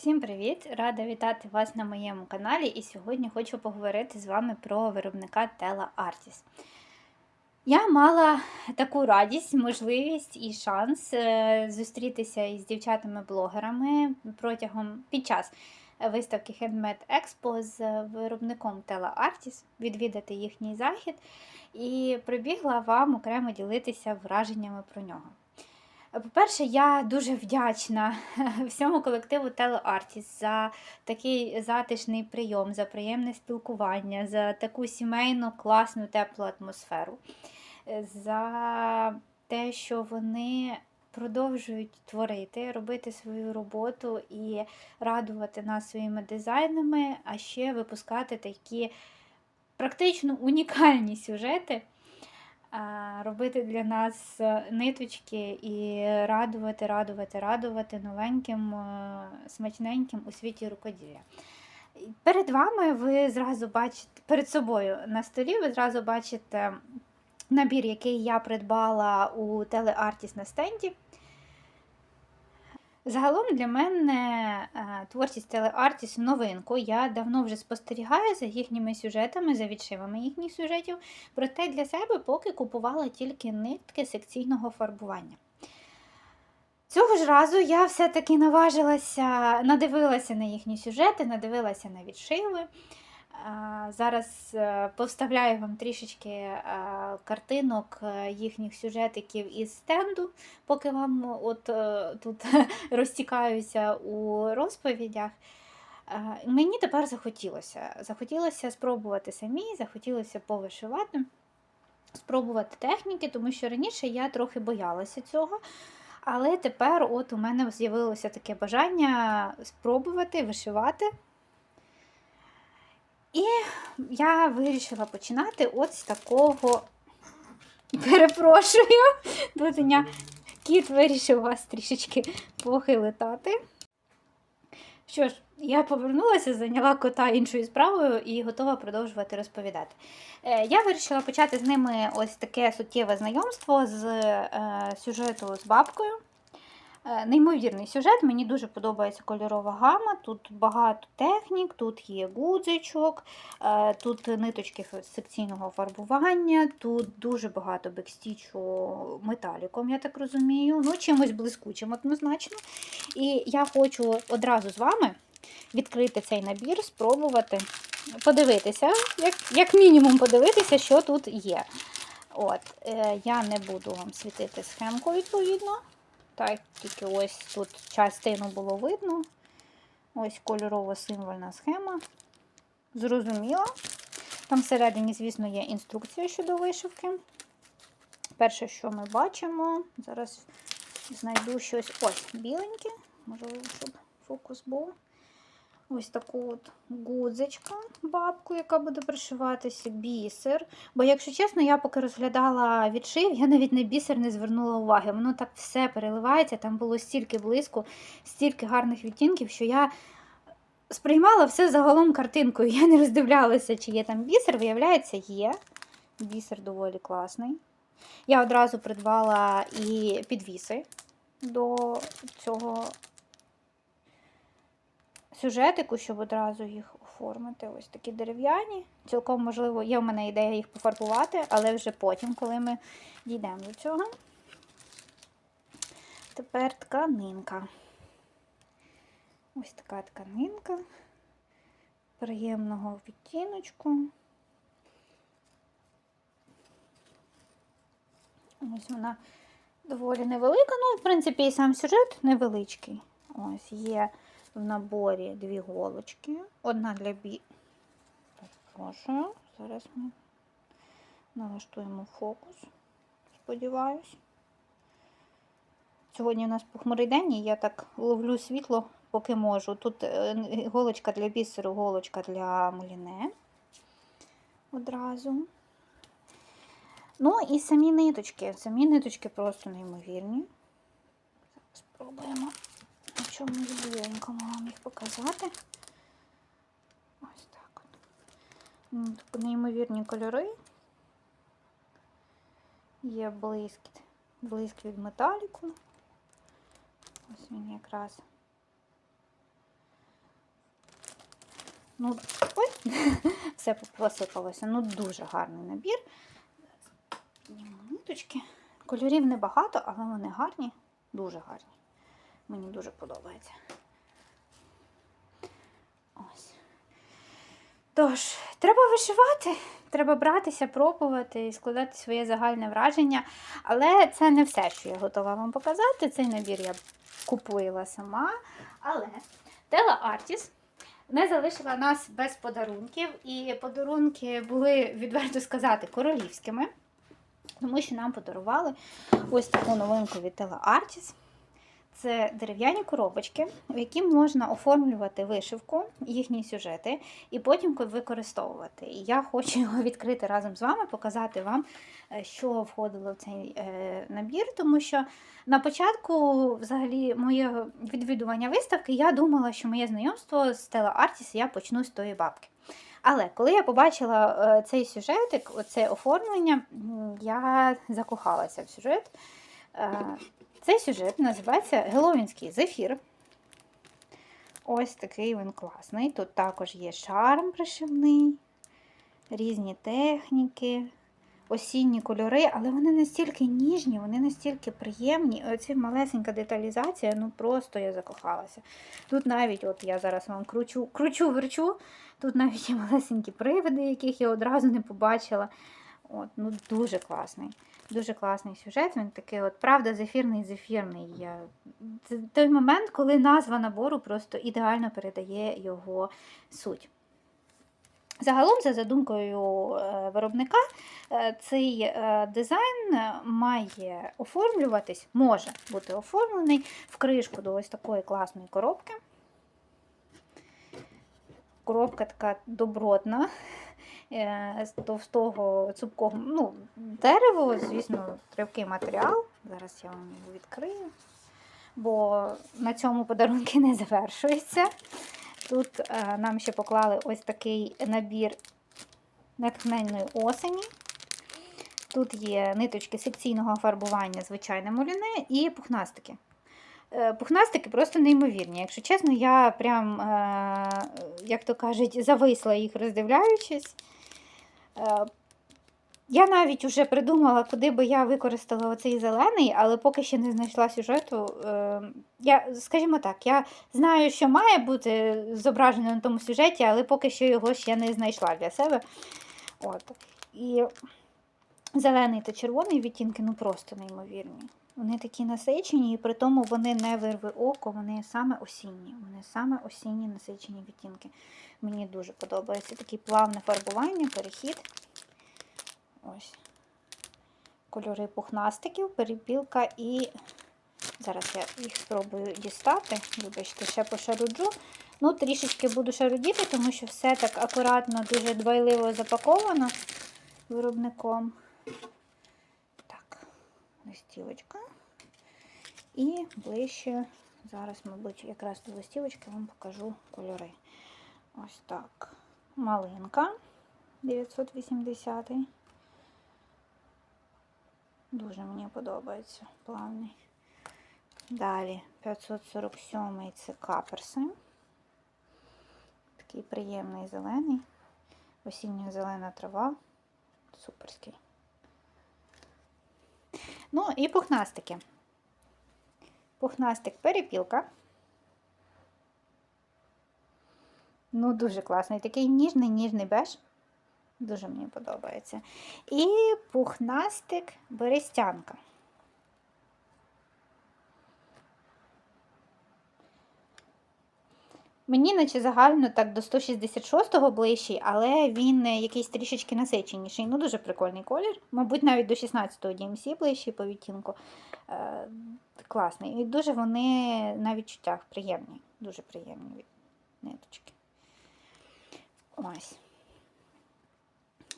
Всім привіт! Рада вітати вас на моєму каналі. І сьогодні хочу поговорити з вами про виробника Tela Artis. Я мала таку радість, можливість і шанс е, зустрітися із дівчатами-блогерами протягом під час виставки Handmade Expo з виробником Tela Artis, відвідати їхній захід і прибігла вам окремо ділитися враженнями про нього. По-перше, я дуже вдячна всьому колективу Телеартіс за такий затишний прийом, за приємне спілкування, за таку сімейну, класну, теплу атмосферу, е, за те, що вони продовжують творити, робити свою роботу і радувати нас своїми дизайнами, а ще випускати такі практично унікальні сюжети робити для нас е, ниточки і радувати, радувати, радувати новеньким, е, смачненьким у світі рукоділля. Перед вами ви зразу бачите, перед собою на столі ви зразу бачите набір, який я придбала у Телеартіс на стенді. Загалом для мене е, творчість телеартіс новинку. Я давно вже спостерігаю за їхніми сюжетами, за відшивами їхніх сюжетів, проте для себе поки купувала тільки нитки секційного фарбування. Цього ж разу я все-таки наважилася, надивилася на їхні сюжети, надивилася на відшиви. Зараз е, повставляю вам трішечки е, картинок е, їхніх сюжетиків із стенду, поки вам от тут розтікаюся у розповідях. Мені тепер захотілося. Захотілося спробувати самі, захотілося повишивати, спробувати техніки, тому що раніше я трохи боялася цього. Але тепер от у мене з'явилося таке бажання спробувати вишивати. І я вирішила починати от з такого. Перепрошую, Дуденя, кіт вирішив вас трішечки похилитати. Що ж, я повернулася, зайняла кота іншою справою і готова продовжувати розповідати. Е, я вирішила почати з ними ось таке суттєве знайомство з е, сюжету з бабкою. Е, неймовірний сюжет, мені дуже подобається кольорова гама. Тут багато технік, тут є гудзичок, е, тут ниточки секційного фарбування, тут дуже багато бекстічу металіком, я так розумію. Ну, чимось блискучим однозначно. І я хочу одразу з вами відкрити цей набір, спробувати подивитися, як як мінімум подивитися, що тут є. От, е, Я не буду вам світити схемку, відповідно. Так, тільки ось тут частину було видно. Ось кольорова символьна схема. Зрозуміла. Там всередині, звісно, є інструкція щодо вишивки. Перше, що ми бачимо, зараз знайду щось ось біленьке, можливо, щоб фокус був. Ось таку от гудзичку, бабку, яка буде пришиватися, бісер. Бо, якщо чесно, я поки розглядала відшив, я навіть на бісер не звернула уваги. Воно так все переливається, там було стільки близько, стільки гарних відтінків, що я сприймала все загалом картинкою. Я не роздивлялася, чи є там бісер. Виявляється, є. Бісер доволі класний. Я одразу придбала і підвіси до цього сюжетику, щоб одразу їх оформити. Ось такі дерев'яні. Цілком можливо, є в мене ідея їх пофарбувати, але вже потім, коли ми дійдемо до цього. Тепер тканинка. Ось така тканинка приємного відтіночку. Ось вона доволі невелика, ну, в принципі, і сам сюжет невеличкий. Ось є в наборі дві голочки. Одна для бі. Зараз ми налаштуємо фокус. Сподіваюсь. Сьогодні у нас похмурий день, і я так ловлю світло, поки можу. Тут е, голочка для бісеру, голочка для муліне. Одразу. Ну і самі ниточки. Самі ниточки просто неймовірні. Спробуємо чому біленькому вам їх показати. Ось так от. Неймовірні кольори. Є блиск, блиск від металіку. Ось він якраз Ну, ой, все посипалося. Ну, дуже гарний набір. Зніму Ниточки. Кольорів небагато, але вони гарні, дуже гарні. Мені дуже подобається. Ось. Тож, треба вишивати, треба братися, пробувати і складати своє загальне враження. Але це не все, що я готова вам показати. Цей набір я купила сама. Але Тела Artis не залишила нас без подарунків. І подарунки були, відверто сказати, королівськими. Тому що нам подарували ось таку новинку від Tela Artis. Це дерев'яні коробочки, в які можна оформлювати вишивку, їхні сюжети, і потім використовувати. І я хочу його відкрити разом з вами, показати вам, е, що входило в цей е, набір, тому що на початку, взагалі, моєго відвідування виставки, я думала, що моє знайомство з Stella Artis я почну з тої бабки. Але коли я побачила е, цей сюжетик, це оформлення, я закохалася в сюжет. Цей сюжет називається Геловінський зефір. Ось такий він класний. Тут також є шарм пришивний, різні техніки, осінні кольори, але вони настільки ніжні, вони настільки приємні. Оця малесенька деталізація, ну просто я закохалася. Тут навіть, от я зараз вам кручу, кручу, верчу, тут навіть є малесенькі привиди, яких я одразу не побачила. От, ну Дуже класний. Дуже класний сюжет. Він такий, от, правда, зефірний, зефірний. Я... Це той момент, коли назва набору просто ідеально передає його суть. Загалом, за задумкою е, виробника, е, цей е, дизайн має оформлюватись, може бути оформлений в кришку до ось такої класної коробки. Коробка така добротна, з товстого цупкого ну, дерево, звісно, тривкий матеріал. Зараз я вам його відкрию, бо на цьому подарунки не завершуються. Тут е, нам ще поклали ось такий набір натхненної осені. Тут є ниточки секційного фарбування, звичайне муляне і пухнастики. Е, Пухнастики просто неймовірні. Якщо чесно, я прям, е, як то кажуть, зависла їх роздивляючись. Е, Я навіть вже придумала, куди би я використала оцей зелений, але поки ще не знайшла сюжету. Е, Я, скажімо так, я знаю, що має бути зображено на тому сюжеті, але поки що його ще не знайшла для себе. От. І зелений та червоний відтінки ну просто неймовірні. Вони такі насичені, і при тому вони не вирви око, вони саме осінні. Вони саме осінні насичені відтінки. Мені дуже подобається таке плавне фарбування, перехід. Ось. Кольори пухнастиків, перепілка і. Зараз я їх спробую дістати. Вибачте, ще пошаруджу. Ну, трішечки буду шарудіти, тому що все так акуратно, дуже дбайливо запаковано виробником. Листівочка. І ближче, зараз, мабуть, якраз до листівочки вам покажу кольори. Ось так. Малинка 980. Дуже мені подобається плавний. Далі 547 це каперси. Такий приємний зелений. Осіння зелена трава. Суперський. Ну і пухнастики. Пухнастик перепілка. Ну, дуже класний. Такий ніжний, ніжний беж. Дуже мені подобається. І пухнастик берестянка. Мені, наче загально так до 166-го ближчий, але він е, якийсь трішечки насиченіший. Ну, дуже прикольний колір. Мабуть, навіть до 16-го DMC ближчий по відтінку. Е, класний. І дуже вони на відчуттях приємні. Дуже приємні ниточки. Ось.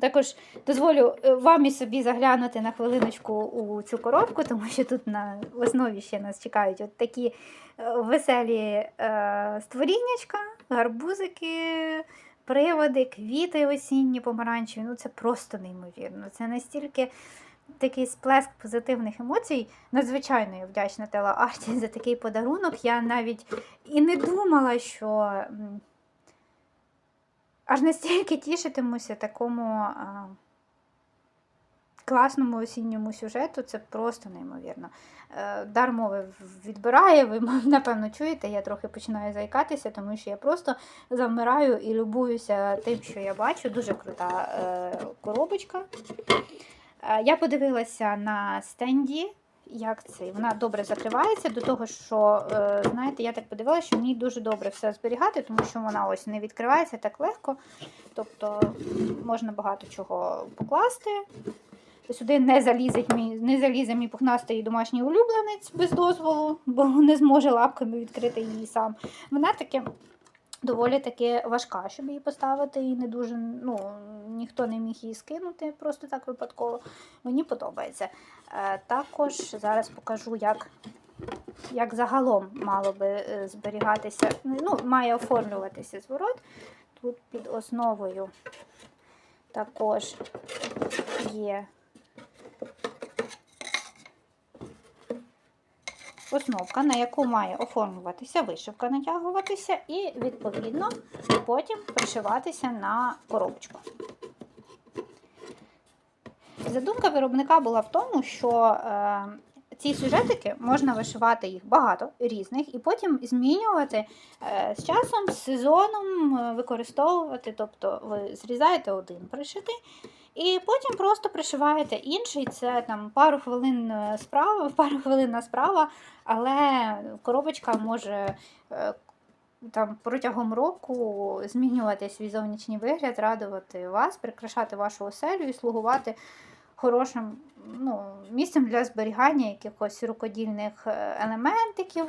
Також дозволю е, вам і собі заглянути на хвилиночку у цю коробку, тому що тут на основі ще нас чекають от такі е, веселі е, створіннячка, гарбузики, приводи, квіти осінні, помаранчеві. Ну це просто неймовірно. Це настільки такий сплеск позитивних емоцій. Надзвичайно я вдячна Тела Арті за такий подарунок. Я навіть і не думала, що. Аж настільки тішитимуся такому а, класному осінньому сюжету, це просто неймовірно. Е, Дар мови відбирає, ви напевно чуєте, я трохи починаю заїкатися, тому що я просто завмираю і любуюся тим, що я бачу. Дуже крута е, коробочка. Е, Я подивилася на стенді, як це. Вона добре закривається до того, що, е, знаєте, я так подивилася, що в ній дуже добре все зберігати, тому що вона ось не відкривається так легко. Тобто можна багато чого покласти. Сюди не залізе мій, не залізе мій пухнастий домашній улюбленець без дозволу, бо не зможе лапками відкрити її сам. Вона таки доволі таки важка, щоб її поставити, і не дуже, ну, ніхто не міг її скинути просто так випадково. Мені подобається. Е, також зараз покажу, як, як загалом мало би е, зберігатися, ну, має оформлюватися зворот. Тут під основою також є основка, на яку має оформлюватися вишивка, натягуватися, і, відповідно, потім пришиватися на коробочку. Задумка виробника була в тому, що е, ці сюжетики можна вишивати їх багато різних, і потім змінювати е, з часом, з сезоном, е, використовувати. Тобто ви зрізаєте один пришитий, і потім просто пришиваєте інший. Це там пару хвилин е, справа, пару хвилинна справа, але коробочка може. е, Там протягом року змінювати свій зовнішній вигляд, радувати вас, прикрашати вашу оселю і слугувати хорошим ну, місцем для зберігання якихось рукодільних е, елементиків.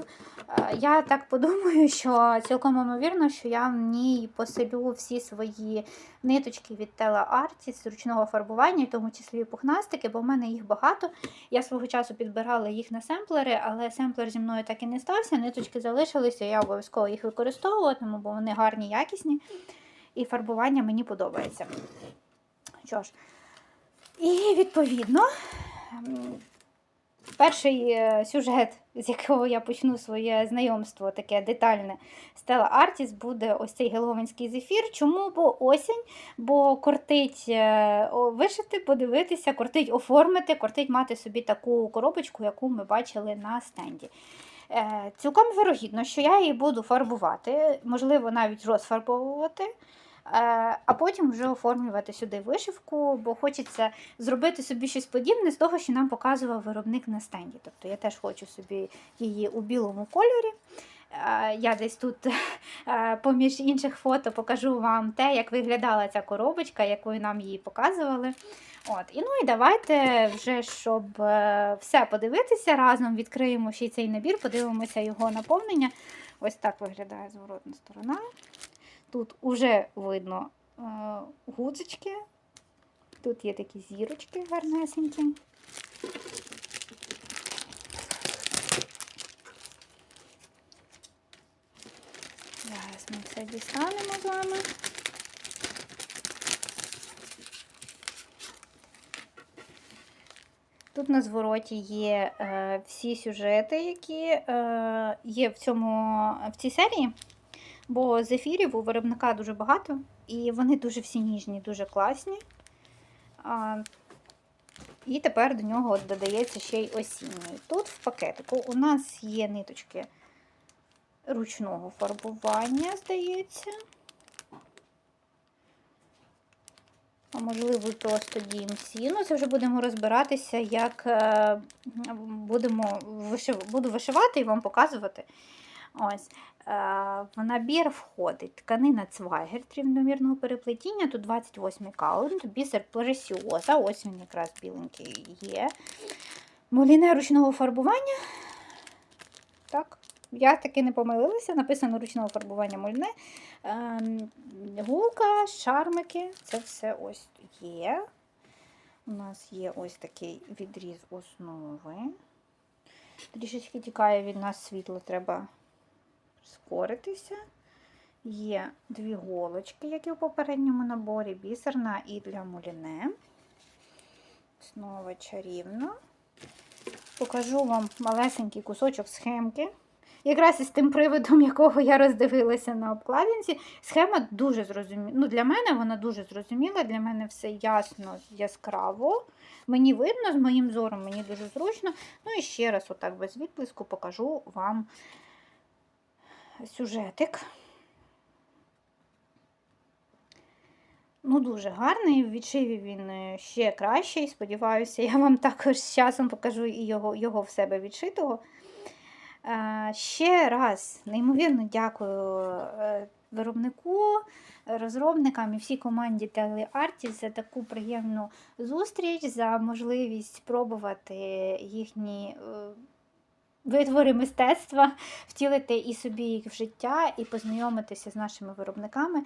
Е, Я так подумаю, що цілком ймовірно, що я в ній поселю всі свої ниточки від Tela Artis з ручного фарбування, в тому числі і пухнастики, бо в мене їх багато. Я свого часу підбирала їх на семплери, але семплер зі мною так і не стався. Ниточки залишилися, я обов'язково їх використовуватиму, бо вони гарні, якісні, і фарбування мені подобається. Що ж, і відповідно, перший е, сюжет, з якого я почну своє знайомство, таке детальне Стела Артіс, буде ось цей геловинський зефір. Чому? Бо осінь, бо кортить е, вишити, подивитися, кортить оформити, кортить мати собі таку коробочку, яку ми бачили на стенді. Е, Цілком вирогідно, що я її буду фарбувати, можливо, навіть розфарбовувати. Е, А потім вже оформлювати сюди вишивку, бо хочеться зробити собі щось подібне з того, що нам показував виробник на стенді. Тобто я теж хочу собі її у білому кольорі. Е, Я десь тут е, поміж інших фото покажу вам те, як виглядала ця коробочка, якою нам її показували. От. І ну і давайте вже, щоб все подивитися разом, відкриємо ще й цей набір, подивимося його наповнення. Ось так виглядає зворотна сторона. Тут уже видно е, гудзички. Тут є такі зірочки гарнесенькі. Зараз ми все дістанемо з вами. Тут на звороті є е, всі сюжети, які е, є в, цьому, в цій серії. Бо зефірів у виробника дуже багато, і вони дуже всі ніжні, дуже класні. А, і тепер до нього додається ще й осінній. Тут в пакетику у нас є ниточки ручного фарбування, здається. А можливо, просто DMC. Ну, це вже будемо розбиратися, як е, будемо вишив... буду вишивати і вам показувати. Ось. Е, В набір входить тканина цвайгер рівномірного переплетіння, тут 28 каунт, бісер плежесіоза, ось він якраз біленький є. Моліне ручного фарбування. Так, я таки не помилилася, написано ручного фарбування мольне. Ем, Гулка, шармики, це все ось є. У нас є ось такий відріз основи. Трішечки тікає від нас світло, треба скоритися. Є дві голочки, як і в попередньому наборі, бісерна і для муліне. Знову чарівно. Покажу вам малесенький кусочок схемки, якраз із тим приводом, якого я роздивилася на обкладинці. Схема дуже зрозуміла. Ну, для мене вона дуже зрозуміла, для мене все ясно, яскраво. Мені видно, з моїм зором, мені дуже зручно. Ну і ще раз, отак без відблиску, покажу вам сюжетик. Ну, дуже гарний. В відшиві він е, ще кращий. Сподіваюся, я вам також з часом покажу і його, його в себе відшитого. Е, Ще раз неймовірно дякую е, виробнику, розробникам і всій команді TeleArtist за таку приємну зустріч, за можливість спробувати їхні витвори мистецтва, втілити і собі їх в життя, і познайомитися з нашими виробниками.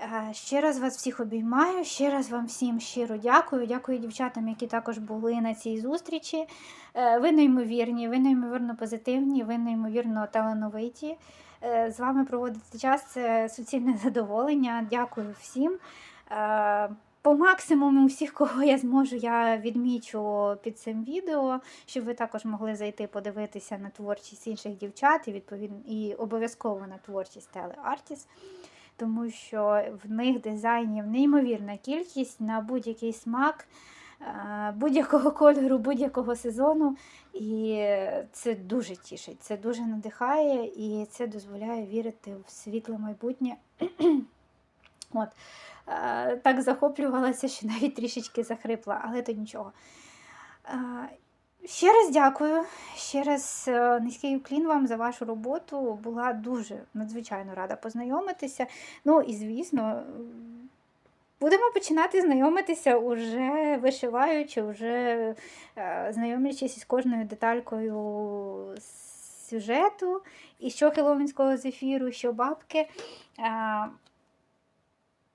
Е, Ще раз вас всіх обіймаю, ще раз вам всім щиро дякую. Дякую дівчатам, які також були на цій зустрічі. Е, Ви неймовірні, ви неймовірно позитивні, ви неймовірно талановиті. Е, З вами проводити час це суцільне задоволення. Дякую всім. По максимуму всіх, кого я зможу, я відмічу під цим відео, щоб ви також могли зайти подивитися на творчість інших дівчат і відповідно і обов'язково на творчість телеартіс тому що в них дизайнів неймовірна кількість на будь-який смак, е, будь-якого кольору, будь-якого сезону. І це дуже тішить, це дуже надихає і це дозволяє вірити в світле майбутнє. От. Е, Так захоплювалася, що навіть трішечки захрипла, але то нічого. Е, Ще раз дякую. Ще раз е, низький уклін вам за вашу роботу. Була дуже надзвичайно рада познайомитися. Ну і звісно, будемо починати знайомитися уже вишиваючи, уже е, знайомлячись із кожною деталькою сюжету, і що хеловінського зефіру, що бабки.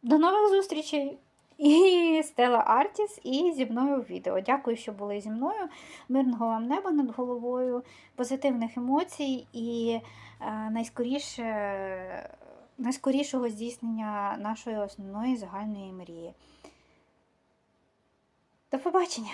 До нових зустрічей! І Стела Артіс, і зі мною в відео. Дякую, що були зі мною. Мирного вам неба над головою, позитивних емоцій і е, найскоріше, найскорішого здійснення нашої основної загальної мрії. До побачення!